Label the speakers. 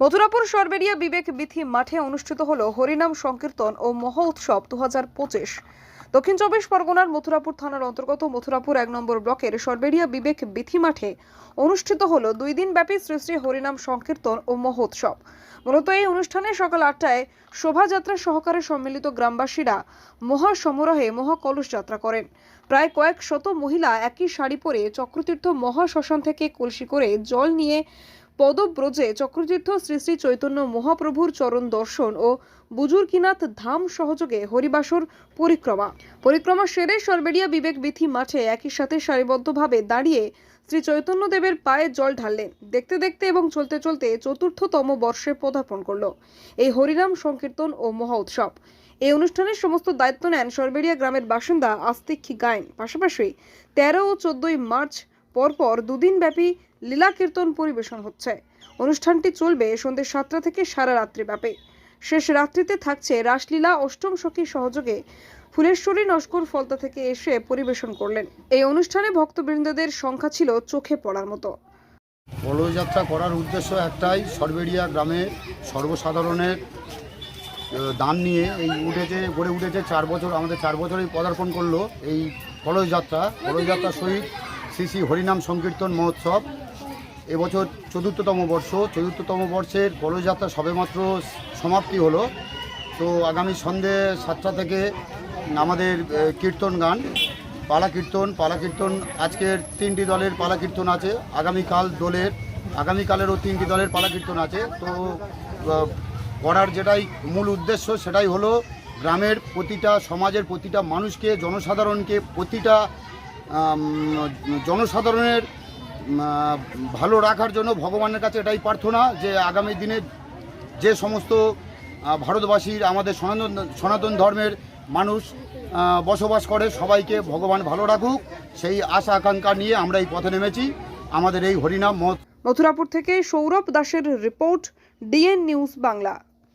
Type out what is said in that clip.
Speaker 1: মথুরাপুর সরবেরিয়া বিবেক বিথি মাঠে অনুষ্ঠিত হল হরিনাম সংকীর্তন ও মহা উৎসব দুহাজার পঁচিশ। দক্ষিণ চব্বিশ পরগনার মথুরাপুর থানার অন্তর্গত মথুরাপুর এক নম্বর ব্লকের সরবেরিয়া বিবেক বিথি মাঠে অনুষ্ঠিত হল দুই দিন ব্যাপী শ্রী শ্রী হরিনাম সংকীর্তন ও মহোৎসব মূলত এই অনুষ্ঠানে সকাল আটটায় শোভাযাত্রা সহকারে সম্মিলিত গ্রামবাসীরা মহা সমারোহে মহা কলস যাত্রা করেন। প্রায় কয়েক শত মহিলা একই শাড়ি পরে চক্রতীর্থ মহা শ্মশান থেকে কলসি করে জল নিয়ে পদব্রজে চক্রতীর্থ শ্রী শ্রী চৈতন্য মহাপ্রভুর চরণ দর্শন ও বুজুর্কিনাথ ধাম সহযোগে হরিবাসর পরিক্রমা। পরিক্রমা সেরে সরবেরিয়া বিবেক বিথি মাঠে একই সাথে সারিবদ্ধভাবে দাঁড়িয়ে শ্রী চৈতন্য দেবের পায়ে জল ঢাললেন। দেখতে দেখতে এবং চলতে চলতে চতুর্থতম বর্ষে পদার্পণ করল। এই হরিনাম সংকীর্তন ও মহা উৎসব। এই অনুষ্ঠানের সমস্ত দায়িত্ব নেন সরবেরিয়া গ্রামের বাসিন্দা আস্তিক গায়েন। পাশাপাশি তেরো ও চোদ্দই মার্চ পরপর দুদিন ব্যাপী লীলা কীর্তন পরিবেশন হচ্ছে। অনুষ্ঠানটি চলবে সন্ধ্যে সাতটা থেকে সারা রাত্রি ব্যাপী। শেষ রাত্রিতে থাকছে রাসলীলা অষ্টম সখী সহযোগে ফুলেশ্বরী নস্কর ফলতা থেকে এসে পরিবেশন করলেন। এই অনুষ্ঠানে ভক্তবৃন্দদের সংখ্যা ছিল চোখে পড়ার মতো।
Speaker 2: পদযাত্রা করার উদ্দেশ্য একটাই সরবেরিয়া গ্রামে সর্বসাধারণের দান নিয়ে এই উঠেছে, গড়ে উঠেছে। চার বছর, আমাদের চার বছরই পদার্পণ করল এই পদযাত্রা। পদযাত্রা সহিত শ্রী শ্রী হরিনাম সংকীর্তন মহোৎসব। এবছর চতুর্থতম বর্ষ। চতুর্থতম বর্ষের পদযাত্রা সবেমাত্র সমাপ্তি হলো। তো আগামী সন্ধে সাতটা থেকে আমাদের কীর্তন গান, পালা কীর্তন। পালা কীর্তন আজকের তিনটি দলের পালা কীর্তন আছে। আগামীকাল দলের, আগামীকালেরও তিনটি দলের পালা কীর্তন আছে। তো করার যেটাই মূল উদ্দেশ্য, সেটাই হলো গ্রামের প্রতিটা, সমাজের প্রতিটা মানুষকে, জনসাধারণকে প্রতিটা জনসাধারণের ভালো রাখার জন্য ভগবানের কাছে এটাই প্রার্থনা যে আগামী দিনে যে সমস্ত ভারতবাসীর, আমাদের সনাতন সনাতন ধর্মের মানুষ বসবাস করে, সবাইকে ভগবান ভালো রাখুক। সেই আশা আকাঙ্ক্ষা নিয়ে আমরা এই পথে নেমেছি। আমাদের এই হরিনাম মহৎ
Speaker 1: মথুরাপুর থেকে সৌরভ দাসের রিপোর্ট, ডিএন নিউজ বাংলা।